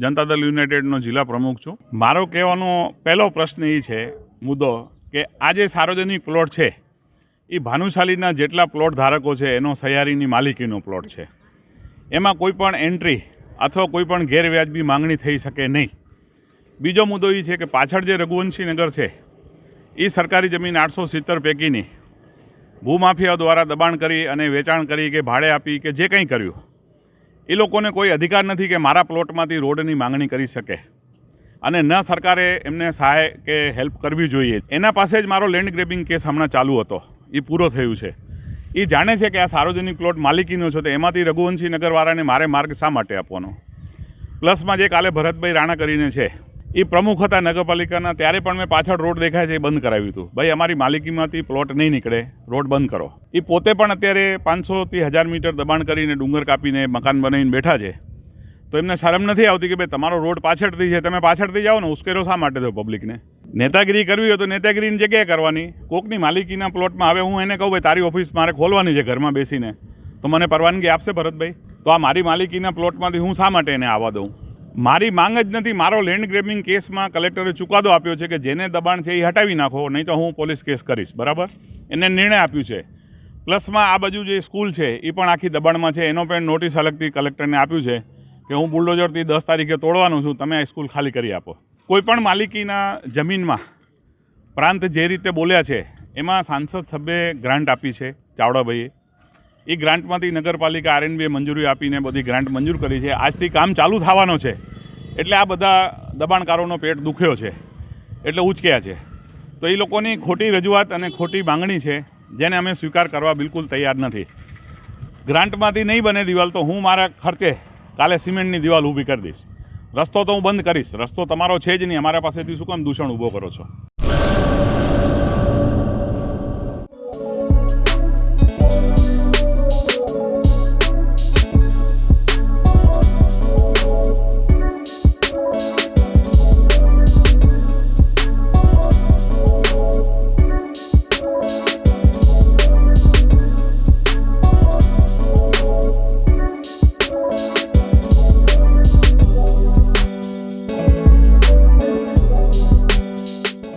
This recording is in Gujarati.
જનતા દળ યુનાઇટેડનો જિલ્લા પ્રમુખ છું. મારો કહેવાનો પહેલો પ્રશ્ન એ છે, મુદ્દો, કે આ જે સાર્વજનિક પ્લોટ છે, એ ભાનુશાલીના જેટલા પ્લોટ ધારકો છે, એનો સહયારીની માલિકીનો પ્લોટ છે. એમાં કોઈ પણ એન્ટ્રી અથવા કોઈ પણ ગેરવ્યાજબી માંગણી થઈ શકે નહીં. બીજો મુદ્દો એ છે કે પાછળ જે રઘુવંશી નગર છે, એ સરકારી જમીન આઠસો સિત્તેર પૈકીની ભૂમાફિયાઓ દ્વારા દબાણ કરી અને વેચાણ કરી કે ભાડે આપી કે જે કંઈ કર્યું. એ લોકોને કોઈ અધિકાર નથી કે મારા પ્લોટમાંથી રોડની માંગણી કરી શકે. અને ન સરકારે એમને સહાય કે હેલ્પ કરવી જોઈએ. એના પાસે જ મારો લેન્ડ ગ્રેબિંગ કેસ હમણાં ચાલુ હતો. એ પૂરો થયું છે. એ જાણે છે કે આ સાર્વજનિક પ્લોટ માલિકીનો છે, તો એમાંથી રઘુવંશી નગરવાળાને મારે માર્ગ શા માટે આપવાનો? પ્લસમાં જે કાલે ભરતભાઈ રાણા કરીને છે એ પ્રમુખ હતા નગરપાલિકાના, ત્યારે પણ મેં પાછળ રોડ દેખાય છે એ બંધ કરાવ્યું હતું. ભાઈ, અમારી માલિકીમાંથી પ્લોટ નહીં નીકળે, રોડ બંધ કરો. એ પોતે પણ અત્યારે પાંચસોથી હજાર મીટર દબાણ કરીને ડુંગર કાપીને મકાન બનાવીને બેઠા છે. તો એમને શરમ નથી આવતી કે ભાઈ, તમારો રોડ પાછળથી છે, તમે પાછળથી જાઓ ને, ઉશ્કેરો શા માટે થયો પબ્લિકને? નેતાગીરી કરવી હોય તો નેતાગીરીની જગ્યાએ કરવાની. કોકની માલિકીના પ્લોટમાં હવે હું એને કહું, ભાઈ, તારી ઓફિસ મારે ખોલવાની છે ઘરમાં બેસીને. તો મને પરવાનગી આપશે ભરતભાઈ. તો આ મારી માલિકીના પ્લોટમાંથી હું શા માટે એને આવવા દઉં? મારી માંગ જ નથી, મારો લેન્ડ ગ્રેબિંગ કેસમાં કલેક્ટરે ચુકાદો આપ્યો છે કે જેને દબાણ છે એ હટાવી નાખો, નહીં તો હું પોલીસ કેસ કરીશ, બરાબર? એને નિર્ણય આપ્યું છે. પ્લસમાં આ બાજુ જે સ્કૂલ છે, એ પણ આખી દબાણમાં છે. એનો પણ નોટિસ અલગથી કલેક્ટરને આપ્યું છે કે હું બુલડોઝરથી દસ તારીખે તોડવાનું છું, તમે આ સ્કૂલ ખાલી કરી આપો. કોઈપણ માલિકીના જમીનમાં પ્રાંત જે રીતે બોલ્યા છે, એમાં સાંસદ સભ્યે ગ્રાન્ટ આપી છે, ચાવડાભાઈએ. એ ગ્રાન્ટમાંથી નગરપાલિકા આરએનબીએ મંજૂરી આપીને બધી ગ્રાન્ટ મંજૂર કરી છે. આજથી કામ ચાલુ થવાનો છે. એટલે આ બધા દબાણકારોનો પેટ દુખ્યો છે. એટલે ઉચક્યા છે. તો એ લોકોની ખોટી રજૂઆત અને ખોટી માંગણી છે, જેને અમે સ્વીકાર કરવા બિલકુલ તૈયાર નથી. ગ્રાન્ટમાંથી નહીં બને દિવાલ તો હું મારા ખર્ચે કાલે સિમેન્ટની દિવાલ ઊભી કરી દઈશ. રસ્તો તો હું બંધ કરીશ. રસ્તો તમારો છે જ નહીં. અમારા પાસેથી શું કામ દૂષણ ઊભો કરો છો?